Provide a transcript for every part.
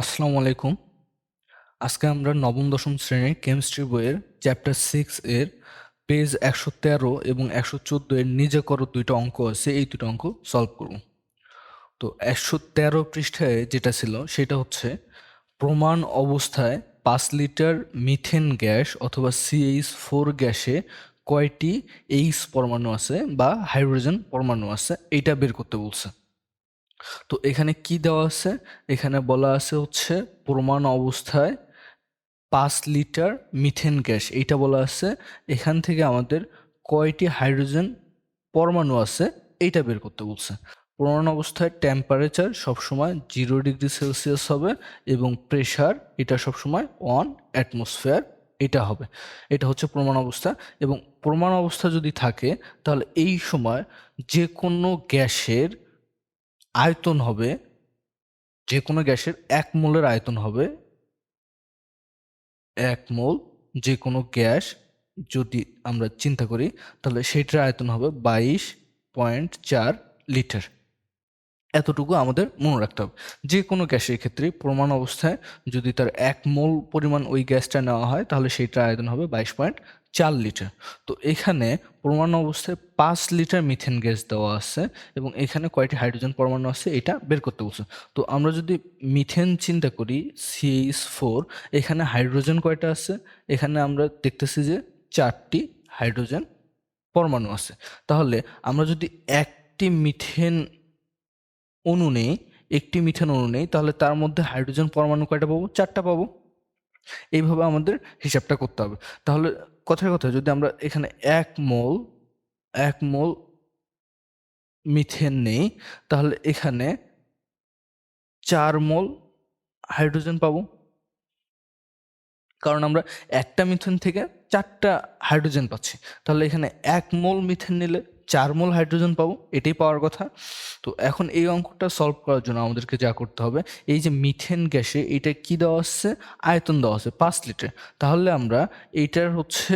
আসসালামু আলাইকুম। আজকে আমরা নবম, দশম শ্রেণির কেমিস্ট্রি বইয়ের চ্যাপ্টার সিক্স এর পেজ একশো তেরো এবং একশো চোদ্দ এর নিজে করো দুইটা অঙ্ক আছে, এই দুটো অঙ্ক সলভ করব। তো একশো তেরো পৃষ্ঠায় যেটা ছিল, সেটা হচ্ছে প্রমাণ অবস্থায় পাঁচ লিটার মিথেন গ্যাস অথবা সিএইচ ফোর গ্যাসে কয়টি এইচ পরমাণু আছে বা হাইড্রোজেন পরমাণু আছে, এইটা বের করতে বলছে। তো এখানে কি দেওয়া আছে? এখানে বলা আছে হচ্ছে প্রমাণ অবস্থায় পাঁচ লিটার মিথেন গ্যাস। এইটা বলা আছে। এখান থেকে আমাদের কয়টি হাইড্রোজেন পরমাণু আছে? এইটা বের করতে বলছে। প্রমাণ অবস্থায় টেম্পারেচার সবসময় জিরো ডিগ্রি সেলসিয়াস হবে এবং প্রেশার এটা সবসময় ওয়ান অ্যাটমসফেয়ার এটা হবে। এটা হচ্ছে প্রমাণ অবস্থা এবং প্রমাণ অবস্থা যদি থাকে, তাহলে এই সময় যে কোনো গ্যাসের আয়তন হবে, যে কোনো গ্যাসের এক মোলের আয়তন হবে, এক মোল যে কোনো গ্যাস যদি আমরা চিন্তা করি, তাহলে সেটার আয়তন হবে বাইশ পয়েন্ট চার লিটার। এতটুকু আমাদের মনে রাখতে হবে। যে কোনো গ্যাসের ক্ষেত্রে প্রমাণ অবস্থায় যদি তার এক মোল পরিমাণ ওই গ্যাসটা নেওয়া হয়, তাহলে সেটার আয়তন হবে বাইশ পয়েন্ট চার লিটার। তো এখানে পরমাণু অবস্থায় পাঁচ লিটার মিথেন গ্যাস দেওয়া আছে এবং এখানে কয়টি হাইড্রোজেন পরমাণু আছে এটা বের করতে বলছে। তো আমরা যদি মিথেন চিন্তা করি সিএইচ ফোর এখানে হাইড্রোজেন কয়টা আছে? এখানে আমরা দেখতেছি যে চারটি হাইড্রোজেন পরমাণু আছে। তাহলে আমরা যদি একটি মিথেন অণু নেই, একটি মিথেন অণু নেই, তাহলে তার মধ্যে হাইড্রোজেন পরমাণু কয়টা পাবো? চারটা পাবো। এইভাবে আমাদের হিসাবটা করতে হবে। তাহলে কথায় কথা, যদি আমরা এখানে এক মোল এক মোল মিথেন নেই, তাহলে এখানে চার মোল হাইড্রোজেন পাবো। কারণ আমরা একটা মিথেন থেকে চারটা হাইড্রোজেন পাচ্ছি। তাহলে এখানে এক মোল মিথেন নিলে চার মোল হাইড্রোজেন পাবো, এটাই পাওয়ার কথা। তো এখন এই অঙ্কটা সলভ করার জন্য আমাদেরকে যা করতে হবে, এই যে মিথেন গ্যাসে এটা কি দেওয়া আছে আয়তন দেওয়া আছে পাঁচ লিটার। তাহলে আমরা এইটার হচ্ছে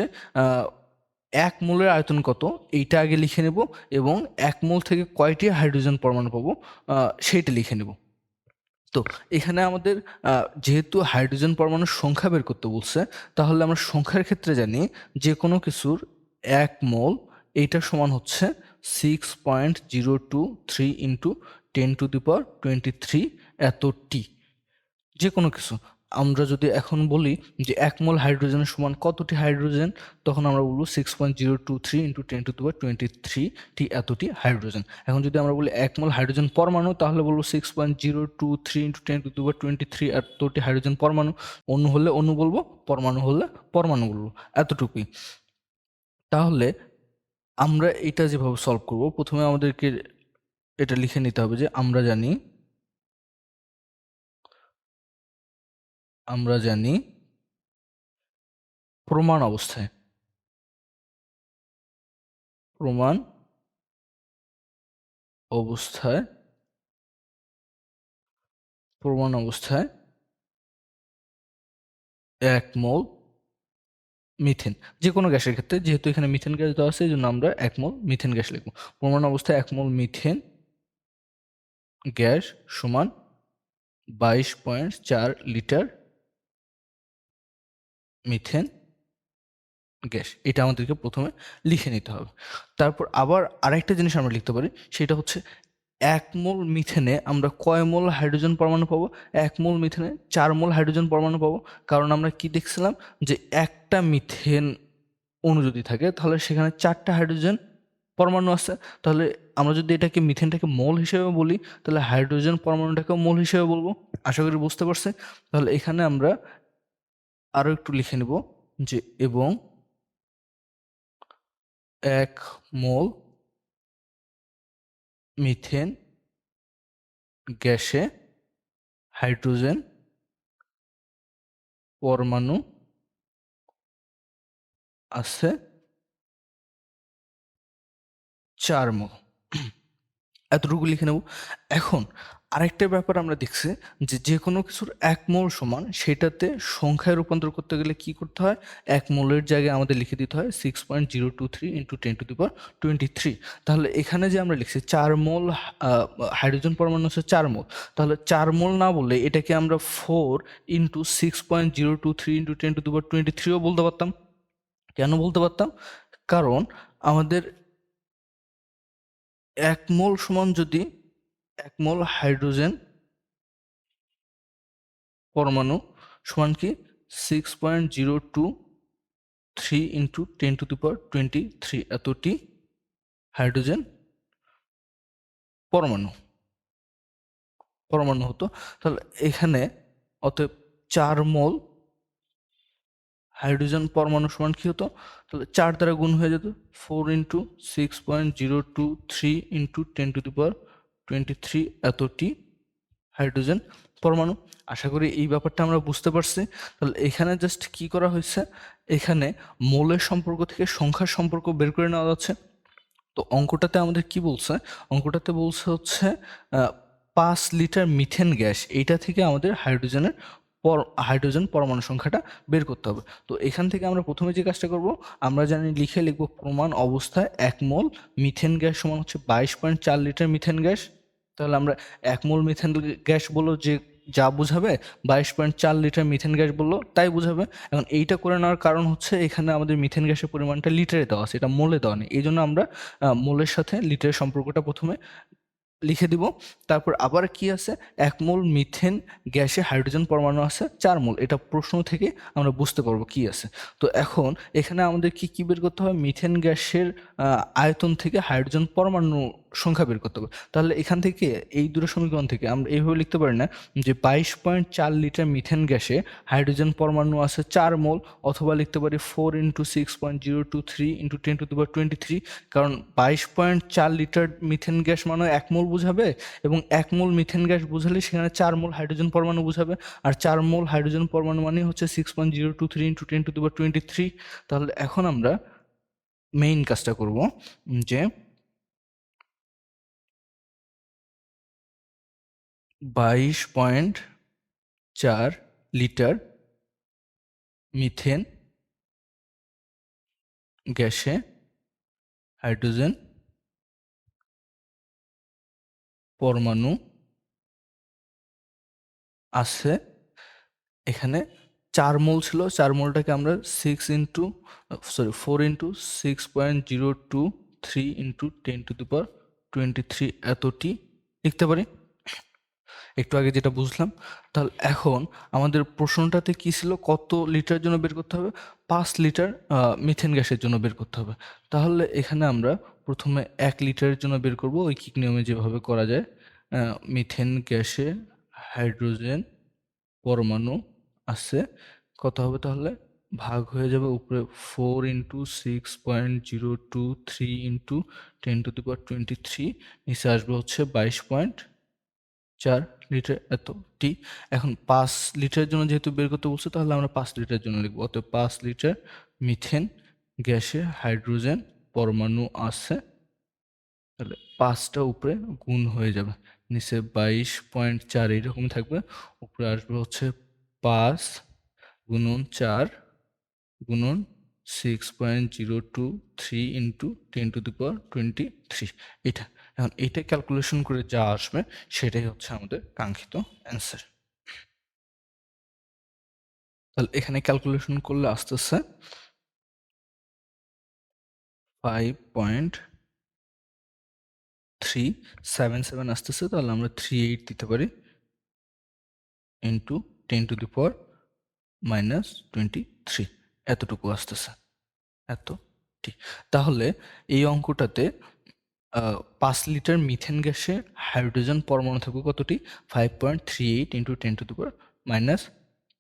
এক মোলের আয়তন কত? এইটা আগে লিখে নেব এবং এক মোল থেকে কয়টি হাইড্রোজেন পরমাণু পাবো? সেইটা লিখে নেব। তো এখানে আমাদের যেহেতু হাইড্রোজেন পরমাণুর সংখ্যা বের করতে বলছে, তাহলে আমরা সংখ্যার ক্ষেত্রে জানি যে কোনো কিছুর এক মোল এইটা সমান হচ্ছে six point zero two three into ten to the power twenty three এত টি যে কোনো কিছু। আমরা যদি এখন বলি যে এক মোল হাইড্রোজেনের সমান কতটি হাইড্রোজেন, তখন আমরা বলব six point zero two three into ten to power twenty three টি এতটি হাইড্রোজেন। এখন যদি আমরা বলি এক মোল হাইড্রোজেন পরমাণু, তাহলে বলব six point zero two three into ten to power twenty three এতটি হাইড্রোজেন পরমাণু। অণু হলে অণু বলব, পরমাণু হলে পরমাণু বলব। এতটুকুই। তাহলে আমরা এটা যেভাবে সলভ করব, প্রথমে আমাদেরকে এটা লিখে নিতে হবে যে, আমরা জানি আমরা জানি প্রমাণ অবস্থায়। প্রমাণ অবস্থায় প্রমাণ অবস্থায় এক মোল মিথেন। যে কোনো গ্যাসের ক্ষেত্রে, যেহেতু এখানে মিথেন গ্যাস দেওয়া আছে এই জন্য আমরা একমল মিথেন গ্যাস লিখব। প্রমাণ অবস্থায় এক মোল মিথেন গ্যাস সমান বাইশ পয়েন্ট চার লিটার মিথেন গ্যাস। এটা আমাদেরকে প্রথমে লিখে নিতে হবে। তারপর আবার আরেকটা জিনিস আমরা লিখতে পারি, সেটা হচ্ছে এক মোল মিথেনে আমরা কয় মোল হাইড্রোজেন পরমাণু পাবো? এক মোল মিথেনে চার মোল হাইড্রোজেন পরমাণু পাবো। কারণ আমরা কি দেখছিলাম? যে একটা মিথেন অণু যদি থাকে, তাহলে সেখানে চারটা হাইড্রোজেন পরমাণু আছে। তাহলে আমরা যদি এটাকে মিথেনটাকে মোল হিসেবে বলি, তাহলে হাইড্রোজেন পরমাণুটাকেও মোল হিসেবে বলব। আশা করি বুঝতে পারছি তাহলে এখানে আমরা আরও একটু লিখে নেব যে, এবং এক মোল মিথেন গ্যাসে হাইড্রোজেন পরমাণু আছে চার মো এতটুকু লিখে নেব। এখন আরেকটা ব্যাপার আমরা দেখছি যে যে কোনো কিছুর এক মোল সমান, সেটাতে সংখ্যায় রূপান্তর করতে গেলে কি করতে হয়? এক মোলের জায়গায় আমাদের লিখে দিতে হয় six point zero two three into ten to the power twenty three তাহলে এখানে যে আমরা লিখছি চার মোল হাইড্রোজেন পরমাণু হচ্ছে চার মোল। তাহলে চার মোল না বললে এটাকে আমরা four into six point zero two three into ten to the power twenty থ্রিও বলতে পারতাম। কেন বলতে পারতাম? কারণ আমাদের এক মোল সমান যদি এক মোল হাইড্রোজেন পরমাণু সমান কি six point zero two three into ten to the power twenty three এতটি হাইড্রোজেন পরমাণু। পরমাণু হতো। তাহলে এখানে অতএব চার মোল হাইড্রোজেন পরমাণু সমান কী হতো? তাহলে চার দ্বারা গুণ হয়ে যেত। Four into six point zero two three into ten to the power twenty three এতটি হাইড্রোজেন পরমাণু। আশা করি এই ব্যাপারটা আমরা বুঝতে পারছি। তাহলে এখানে জাস্ট কি করা হয়েছে? এখানে মোলের সম্পর্ক থেকে সংখ্যার সম্পর্ক বের করে নেওয়া যাচ্ছে। তো অঙ্কটাতে আমাদের কি বলছে? অঙ্কটাতে বলছে হচ্ছে পাঁচ লিটার মিথেন গ্যাস, এইটা থেকে আমাদের হাইড্রোজেনের পর, হাইড্রোজেন পরমাণু সংখ্যাটা বের করতে হবে। তো এখান থেকে আমরা প্রথমে যে কাজটা করব, আমরা জানি লিখে লিখব প্রমাণ অবস্থায় এক মোল মিথেন গ্যাস সমান হচ্ছে বাইশ পয়েন্ট চার লিটার মিথেন গ্যাস। তাহলে আমরা এক মোল মিথেন গ্যাস বলল যে যা বুঝাবে, বাইশ পয়েন্ট চার লিটার মিথেন গ্যাস বলল, তাই বুঝাবে। এখন এইটা করে নেওয়ার কারণ হচ্ছে এখানে আমাদের মিথেন গ্যাসের পরিমাণটা লিটারে দেওয়া আছে, এটা মোলে দেওয়া নেই। এই জন্য আমরা মোলের সাথে লিটারের সম্পর্কটা প্রথমে লিখে দিব। তারপর আবার কি আছে? এক মোল মিথেন গ্যাসে হাইড্রোজেন পরমাণু আছে, চার মোল। এটা প্রশ্ন থেকে আমরা বুঝতে পারব কি আছে। তো এখন এখানে আমাদের কি, কী বের করতে হবে? মিথেন গ্যাসের আয়তন থেকে হাইড্রোজেন পরমাণু সংখ্যা বের করতে হবে। তাহলে এখান থেকে, এই দুটো সমীকরণ থেকে আমরা এইভাবে লিখতে পারি না যে বাইশ পয়েন্ট চার লিটার মিথেন গ্যাসে হাইড্রোজেন পরমাণু আছে চার মোল, অথবা লিখতে পারি four into six point zero two three into ten to দুবার টোয়েন্টি থ্রি কারণ বাইশ পয়েন্ট চার লিটার মিথেন গ্যাস মানে এক মোল বোঝাবে, এবং এক মোল মিথেন গ্যাস বুঝালে সেখানে চার মোল হাইড্রোজেন পরমাণু বোঝাবে, আর চার মোল হাইড্রোজেন পরমাণু মানে হচ্ছে six point zero two three into ten to দুবার টোয়েন্টি থ্রি তাহলে এখন আমরা মেইন কাজটা করব যে বাইশ পয়েন্ট চার লিটার মিথেন গ্যাসে হাইড্রোজেন পরমাণু আছে। এখানে চার মোল ছিল, চার মোলটাকে আমরা six into sorry four into six point zero two three into ten to the power twenty three এতটি লিখতে পারি। একটু আগে যেটা বুঝলাম, তাহলে এখন আমাদের প্রশ্নটাতে কী ছিল? কত লিটার জন্য বের করতে হবে? পাঁচ লিটার মিথেন গ্যাসের জন্য বের করতে হবে। তাহলে এখানে আমরা প্রথমে এক লিটারের জন্য বের করব। ওই কিক নিয়মে যেভাবে করা যায় মিথেন গ্যাসে হাইড্রোজেন পরমাণু আছে। কত হবে তাহলে? ভাগ হয়ে যাবে উপরে four into six point zero two three into ten to the power twenty three নিচে আসবে হচ্ছে বাইশ পয়েন্ট চার লিটার এতটি এখন পাঁচ লিটারের জন্য যেহেতু বের করতে বলছে, তাহলে আমরা পাঁচ লিটারের জন্য লিখব। অত পাঁচ লিটার মিথেন, গ্যাসে হাইড্রোজেন পরমাণু আছে, তাহলে পাঁচটা উপরে গুণ হয়ে যাবে। নিচে বাইশ পয়েন্ট চার এইরকম থাকবে, উপরে আসবে হচ্ছে পাঁচ গুণন চার গুণন six point zero two three into ten to the power twenty three. এটা এখন এটা ক্যালকুলেশন করে যা আসবে, সেটাই হচ্ছে আমাদের কাঙ্ক্ষিত অ্যান্সার তাহলে এখানে ক্যালকুলেশন করলে আসতেছে five point three seven seven আসতেছে, তাহলে আমরা থ্রি এইট দিতে পারি into ten to the power minus twenty three এতটুকু আসতেছে এত ঠিক তাহলে এই অঙ্কটাতে পাঁচ লিটার মিথেন গ্যাসে হাইড্রোজেন পরমাণু থাকবে কতটি? Five point three eight into ten to দুপুর মাইনাস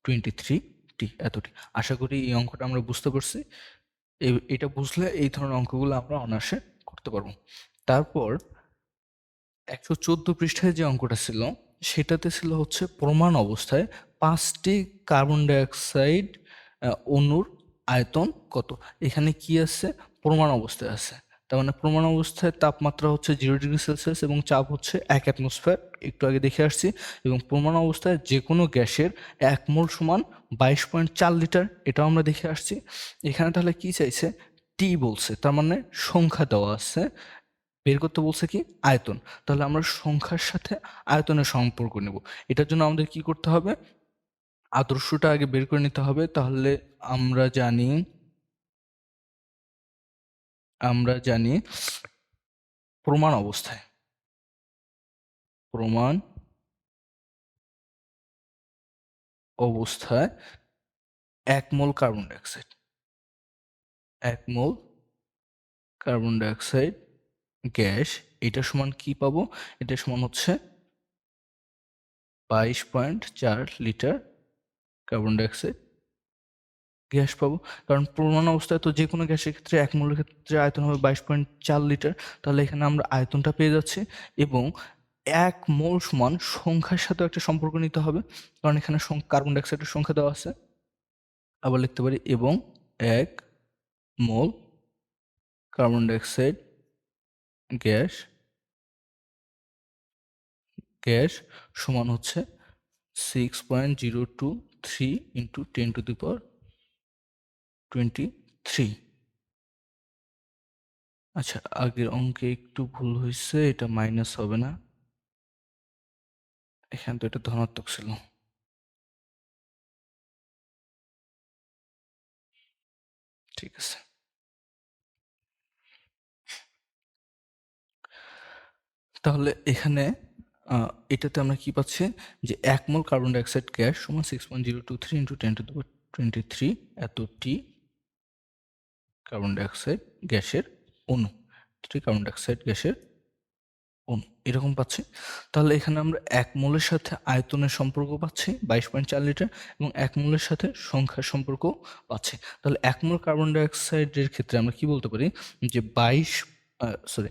টোয়েন্টি থ্রি টি এতটি। আশা করি এই অঙ্কটা আমরা বুঝতে পারছি। এটা বুঝলে এই ধরনের অঙ্কগুলো আমরা অনার্সে করতে পারব। তারপর একশো চোদ্দ পৃষ্ঠায় যে অঙ্কটা ছিল, সেটাতে ছিল হচ্ছে প্রমাণ অবস্থায় পাঁচটি কার্বন ডাইঅক্সাইড অণুর আয়তন কত? এখানে কি আছে? প্রমাণ অবস্থায় আছে। তার মানে প্রমাণ অবস্থায় তাপমাত্রা হচ্ছে জিরো ডিগ্রি সেলসিয়াস এবং চাপ হচ্ছে এক অ্যাটমসফিয়ার একটু আগে দেখে আসছি। এবং প্রমাণ অবস্থায় যে কোনো গ্যাসের এক মোল সমান বাইশ পয়েন্ট চার লিটার, এটাও আমরা দেখে আসছি। এখানে তাহলে কি চাইছে? টি বলছে, তার মানে সংখ্যা দেওয়া আছে। বের করতে বলছে কি? আয়তন। তাহলে আমরা সংখ্যার সাথে আয়তনের সম্পর্ক নেব। এটার জন্য আমাদের কি করতে হবে? আদর্শটা আগে বের করে নিতে হবে। তাহলে আমরা জানি আমরা জানি প্রমাণ অবস্থায়। প্রমাণ অবস্থায় এক মোল কার্বন ডাইঅক্সাইড। এক মোল কার্বন ডাইঅক্সাইড গ্যাস, এটা সমান কি পাবো? এটা সমান হচ্ছে বাইশ পয়েন্ট চার লিটার কার্বন ডাইঅক্সাইড। গ্যাস পাবো। কারণ প্রমাণ অবস্থায় তো যে কোনো গ্যাসের ক্ষেত্রে এক মোলের ক্ষেত্রে আয়তন হবে বাইশ পয়েন্ট চার লিটার। তাহলে এখানে আমরা আয়তনটা পেয়ে যাচ্ছি এবং এক মোল সমান সংখ্যার সাথেও একটা সম্পর্ক নিতে হবে। কারণ এখানে কার্বন ডাইঅক্সাইডের সংখ্যা দেওয়া আছে। আবার লিখতে পারি, এবং এক mole carbon dioxide gas gas সমান হচ্ছে six point zero two three into ten to the power twenty three আচ্ছা আগের অঙ্কে একটু ভুল হয়েছে, এটা মাইনাস হবে না। এখানে তো এটা ধনাত্মক ছিল। ঠিক আছে। তাহলে এখানে এটাতে আমরা কি পাচ্ছি? যে এক মোল কার্বন ডাইঅক্সাইড গ্যাস সমান six point zero two three into ten to twenty three এত টি কার্বন ডাইঅক্সাইড গ্যাসের অণু থ্রি কার্বন ডাইঅক্সাইড গ্যাসের অণু, এরকম পাচ্ছি। তাহলে এখানে আমরা এক মোলের সাথে আয়তনের সম্পর্ক পাচ্ছি, বাইশ পয়েন্ট চার লিটার, এবং এক মোলের সাথে সংখ্যার সম্পর্ক পাচ্ছি। তাহলে এক মোল কার্বন ডাইঅক্সাইডের ক্ষেত্রে আমরা কি বলতে পারি? যে বাইশ sorry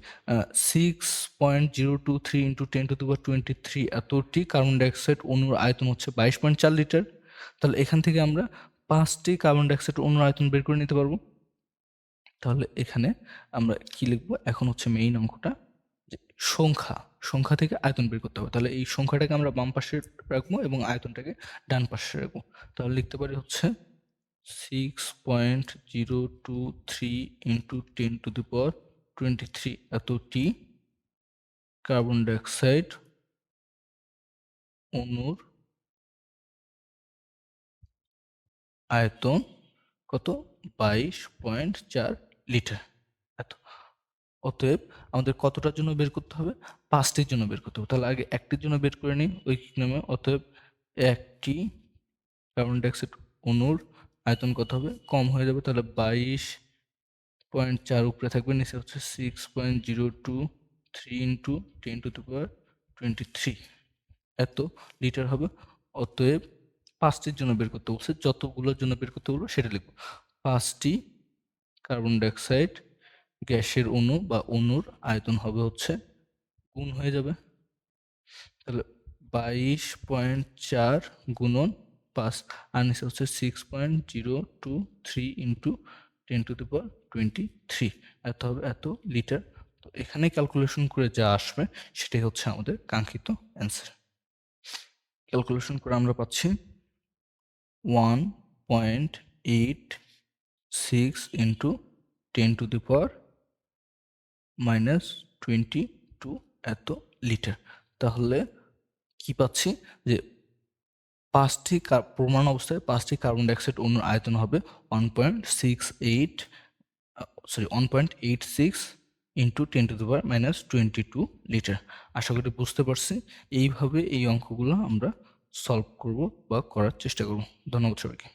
six point zero two three into ten to দুবার টোয়েন্টি থ্রি এতটি কার্বন ডাইঅক্সাইড অণুর আয়তন হচ্ছে বাইশ পয়েন্ট চার লিটার। তাহলে এখান থেকে আমরা পাঁচটি কার্বন ডাইঅক্সাইড অণুর আয়তন বের করে নিতে পারব। তাহলে এখানে আমরা কি লিখব? এখন হচ্ছে মেইন অঙ্কটা যে সংখ্যা সংখ্যা থেকে আয়তন বের করতে হবে। তাহলে এই সংখ্যাটাকে আমরা বাম পাশে রাখব এবং আয়তনটাকে ডান পাশে রাখব। তাহলে লিখতে পারি হচ্ছে six point zero two three into ten to the power twenty three এত টি কার্বন ডাইঅক্সাইড অণুর আয়তন কত? বাইশ পয়েন্ট চার লিটার। এত, অতএব আমাদের কতটার জন্য বের করতে হবে? পাঁচটির জন্য বের করতে হবে। তাহলে আগে একটির জন্য বের করে নিই ওই নামে অতএব একটি কার্বন ডাইঅক্সাইড অণুর আয়তন কত হবে? কম হয়ে যাবে তাহলে বাইশ পয়েন্ট চার উপরে থাকবে। নিচে হচ্ছে six point zero two three into ten to to power twenty three এত লিটার হবে। অতএব পাঁচটির জন্য বের করতে বলছে। যতগুলোর জন্য বের করতে বলব সেটা লিখব। পাঁচটি কার্বন ডাইঅক্সাইড গ্যাসের অণু বা অণুর আয়তন হবে হচ্ছে গুণ হয়ে যাবে। তাহলে বাইশ পয়েন্ট চার গুণন পাঁচ, আর নিচে হচ্ছে six point zero two three into ten to the power twenty three. এত হবে এত লিটার। তো এখানে ক্যালকুলেশন করে যা আসবে সেটাই হচ্ছে আমাদের কাঙ্ক্ষিত অ্যান্সার। ক্যালকুলেশন করে আমরা পাচ্ছি one point eight six into ten to the power minus twenty two এত লিটার তাহলে কি পাচ্ছি? যে পাঁচটি প্রমাণ অবস্থায় পাঁচটি কার্বন ডাইঅক্সাইড অণুর আয়তন হবে one point six eight sorry one point eight six into ten to the power minus twenty two litre আশা করি বুঝতে পারছি। এইভাবে এই অঙ্কগুলো আমরা সলভ করব বা করার চেষ্টা করব। ধন্যবাদ সবাইকে।